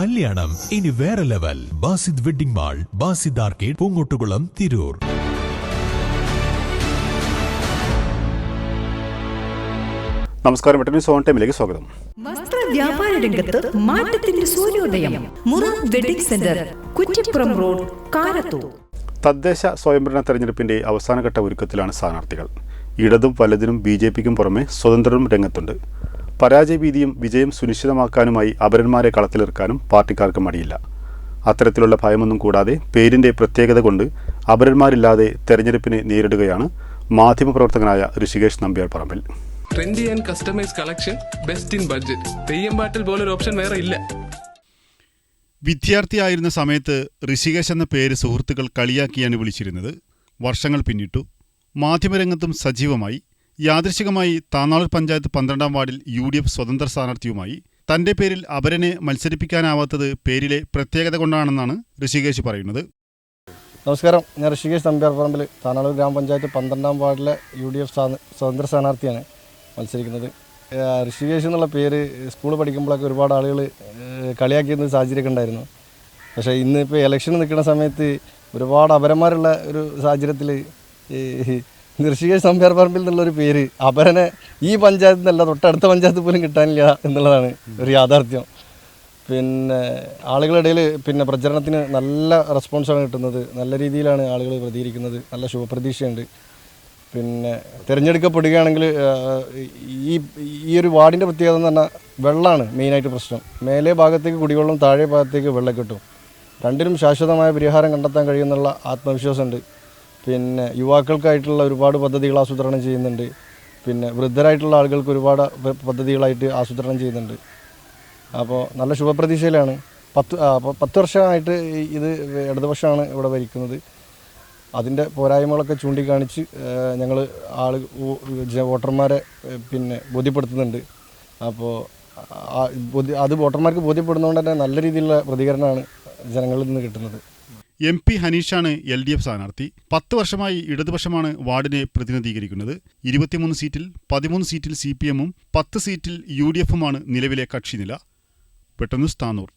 കല്യാണം. ഇനി വേറെ level. Basid wedding mall Basid arcade Poongottukulam Tirur. നമസ്കാരം വെട്ടന്യൂസ് സോൺ ടൈമിലേക്ക് സ്വാഗതം. വസ്ത്ര വ്യാപാര രംഗത്ത് മാറ്റത്തിന്റെ സൂര്യോദയം. Mura wedding centre Kuttippuram road Karathur. തദ്ദേശ സ്വയംഭരണ തെരഞ്ഞെടുപ്പിന്റെ അവസാനഘട്ട ഒരുക്കത്തിലാണ് സ്ഥാനാർത്ഥികൾ. ഇടതും വലതിനും ബി ജെ പിക്കും പുറമെ സ്വതന്ത്രരും രംഗത്തുണ്ട്. പരാജയഭീതിയും വിജയം സുനിശ്ചിതമാക്കാനുമായി അപരന്മാരെ കളത്തിലിറക്കാനും പാർട്ടിക്കാർക്ക് മടിയില്ല. അത്തരത്തിലുള്ള ഭയമൊന്നും കൂടാതെ പേരിന്റെ പ്രത്യേകത കൊണ്ട് അപരന്മാരില്ലാതെ തെരഞ്ഞെടുപ്പിനെ നേരിടുകയാണ് മാധ്യമപ്രവർത്തകനായ Rishikesh Nambiar Parambil. Trendy and customise collection best in budget Theyyam പാട്ടിൽ പോലൊരു ഓപ്ഷൻ വേറെ ഇല്ല. വിദ്യാർത്ഥിയായിരുന്ന സമയത്ത് ഋഷികേഷ് എന്ന പേര് സുഹൃത്തുക്കൾ കളിയാക്കിയാണ് വിളിച്ചിരുന്നത്. വർഷങ്ങൾ പിന്നിട്ടു. മാധ്യമരംഗത്തും സജീവമായി. യാദൃശികമായി താന്നാളൂർ പഞ്ചായത്ത് പന്ത്രണ്ടാം വാർഡിൽ യു ഡി എഫ് സ്വതന്ത്ര സ്ഥാനാർത്ഥിയുമായി. തന്റെ പേരിൽ അപരനെ മത്സരിപ്പിക്കാനാവാത്തത് പേരിലെ പ്രത്യേകത കൊണ്ടാണെന്നാണ് ഋഷികേശ് പറയുന്നത്. നമസ്കാരം. ഞാൻ ഋഷികേശ് തമ്പ്യാർപ്പറമ്പിൽ താനാളൂർ ഗ്രാമപഞ്ചായത്ത് പന്ത്രണ്ടാം വാർഡിലെ യു ഡി എഫ് സ്വതന്ത്ര സ്ഥാനാർത്ഥിയാണ് മത്സരിക്കുന്നത്. ഋഷികേശ് എന്നുള്ള പേര് സ്കൂൾ പഠിക്കുമ്പോഴൊക്കെ ഒരുപാട് ആളുകൾ കളിയാക്കിയിരുന്ന സാഹചര്യമൊക്കെ ഉണ്ടായിരുന്നു. പക്ഷേ ഇന്നിപ്പോൾ ഇലക്ഷൻ നിൽക്കുന്ന സമയത്ത് ഒരുപാട് അപരന്മാരുള്ള ഒരു സാഹചര്യത്തിൽ ഋഷികേഷ് സംഭ്യാർ പറമ്പിൽ എന്നുള്ളൊരു പേര്. അപരനെ ഈ പഞ്ചായത്തിൽ നിന്നല്ല തൊട്ടടുത്ത പഞ്ചായത്ത് പോലും കിട്ടാനില്ല എന്നുള്ളതാണ് ഒരു യാഥാർത്ഥ്യം. പിന്നെ ആളുകളുടെ ഇടയിൽ പിന്നെ പ്രചരണത്തിന് നല്ല റെസ്പോൺസാണ് കിട്ടുന്നത്. നല്ല രീതിയിലാണ് ആളുകൾ പ്രതികരിക്കുന്നത്. നല്ല ശുഭപ്രതീക്ഷയുണ്ട്. പിന്നെ തിരഞ്ഞെടുക്കപ്പെടുകയാണെങ്കിൽ ഈ ഈ ഒരു വാർഡിന്റെ പ്രത്യേകത എന്ന് പറഞ്ഞാൽ വെള്ളമാണ് മെയിനായിട്ട് പ്രശ്നം. മേലെ ഭാഗത്തേക്ക് കുടിവെള്ളം താഴെ ഭാഗത്തേക്ക് വെള്ളം കിട്ടും രണ്ടിനും ശാശ്വതമായ പരിഹാരം കണ്ടെത്താൻ കഴിയുമെന്നുള്ള ആത്മവിശ്വാസമുണ്ട്. പിന്നെ യുവാക്കൾക്കായിട്ടുള്ള ഒരുപാട് പദ്ധതികൾ ആസൂത്രണം ചെയ്യുന്നുണ്ട്. പിന്നെ വൃദ്ധരായിട്ടുള്ള ആളുകൾക്ക് ഒരുപാട് പദ്ധതികളായിട്ട് ആസൂത്രണം ചെയ്യുന്നുണ്ട്. അപ്പോൾ നല്ല ശുഭപ്രതീക്ഷയിലാണ്. പത്ത് പത്ത് വർഷമായിട്ട് ഇത് ഇടതുപക്ഷമാണ് ഇവിടെ ഭരിക്കുന്നത്. അതിന്റെ പോരായ്മകളൊക്കെ ചൂണ്ടിക്കാണിച്ച് ഞങ്ങൾ ആൾ വോട്ടർമാരെ പിന്നെ ബോധ്യപ്പെടുത്തുന്നുണ്ട്. അപ്പോൾ അത് വോട്ടർമാർക്ക് ബോധ്യപ്പെടുന്നതുകൊണ്ട് തന്നെ നല്ല രീതിയിലുള്ള പ്രതികരണമാണ് ജനങ്ങളിൽ നിന്ന് കിട്ടുന്നത്. എം പി ഹനീഷാണ് എൽ ഡി എഫ് സ്ഥാനാർത്ഥി. പത്ത് വർഷമായി ഇടതുപക്ഷമാണ് വാർഡിനെ പ്രതിനിധീകരിക്കുന്നത്. ഇരുപത്തിമൂന്ന് സീറ്റിൽ പതിമൂന്ന് സീറ്റിൽ സി പി എമ്മും പത്ത് സീറ്റിൽ യു ഡി എഫുമാണ് നിലവിലെ കക്ഷിനില. പെട്ടെന്ന് സ്ഥാനൂർ